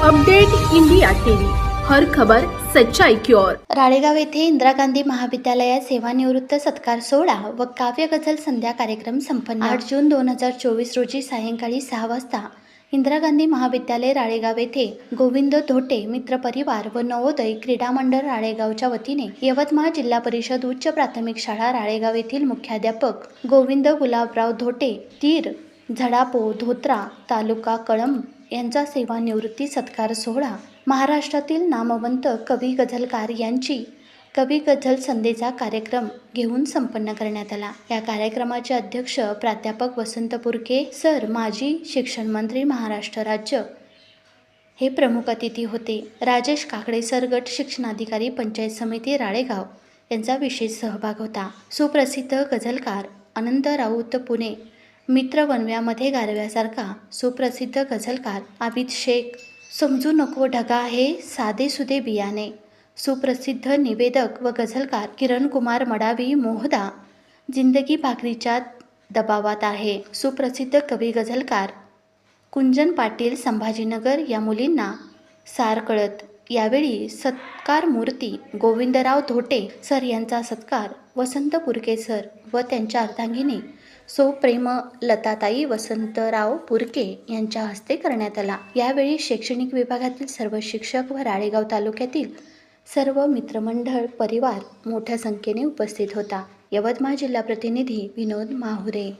Update India TV. हर खबर सच्चाई की ओर. राळेगाव येथे इंदिरा गांधी महाविद्यालयात सेवानिवृत्त सत्कार सोहळा व काव्य गझल संध्या कार्यक्रम संपन्न. आठ जून दोन हजार चोवीस रोजी सायंकाळी सहा वाजता इंदिरा गांधी महाविद्यालय राळेगाव येथे गोविंद धोटे मित्र परिवार व नवोदय क्रीडा मंडळ राळेगावच्या वतीने यवतमाळ जिल्हा परिषद उच्च प्राथमिक शाळा राळेगाव येथील मुख्याध्यापक गोविंद गुलाबराव धोटे तीर झडापो धोत्रा तालुका कळंब यांचा सेवानिवृत्ती सत्कार सोहळा महाराष्ट्रातील नामवंत कवी गझलकार यांची कवी गझल संध्येचा कार्यक्रम घेऊन संपन्न करण्यात आला. या कार्यक्रमाचे अध्यक्ष प्राध्यापक वसंत पुरके सर माजी शिक्षण मंत्री महाराष्ट्र राज्य हे प्रमुख अतिथी होते. राजेश काकडे सर गट शिक्षणाधिकारी पंचायत समिती राळेगाव यांचा विशेष सहभाग होता. सुप्रसिद्ध गझलकार अनंत राऊत पुणे मित्र वनव्यामध्ये गारव्यासारखा सुप्रसिद्ध गझलकार आबिद शेख. समजू नको ढगा हे साधे सुधे बियाणे. सुप्रसिद्ध निवेदक व गझलकार किरण कुमार मडावी मोहदा. जिंदगी भाकरीच्या दबावात आहे. सुप्रसिद्ध कवी गझलकार कुंजन पाटील संभाजीनगर या मुलींना सार कळत यावेळी सत्कार मूर्ती गोविंदराव धोटे सर यांचा सत्कार वसंत पुरके सर व त्यांच्या अर्धांगिनी सो प्रेम लताताई वसंतराव पुरके यांच्या हस्ते करण्यात आला. यावेळी शैक्षणिक विभागातील सर्व शिक्षक व राळेगाव तालुक्यातील सर्व मित्रमंडळ परिवार मोठ्या संख्येने उपस्थित होता. यवतमाळ जिल्हा प्रतिनिधी विनोद माहुरे.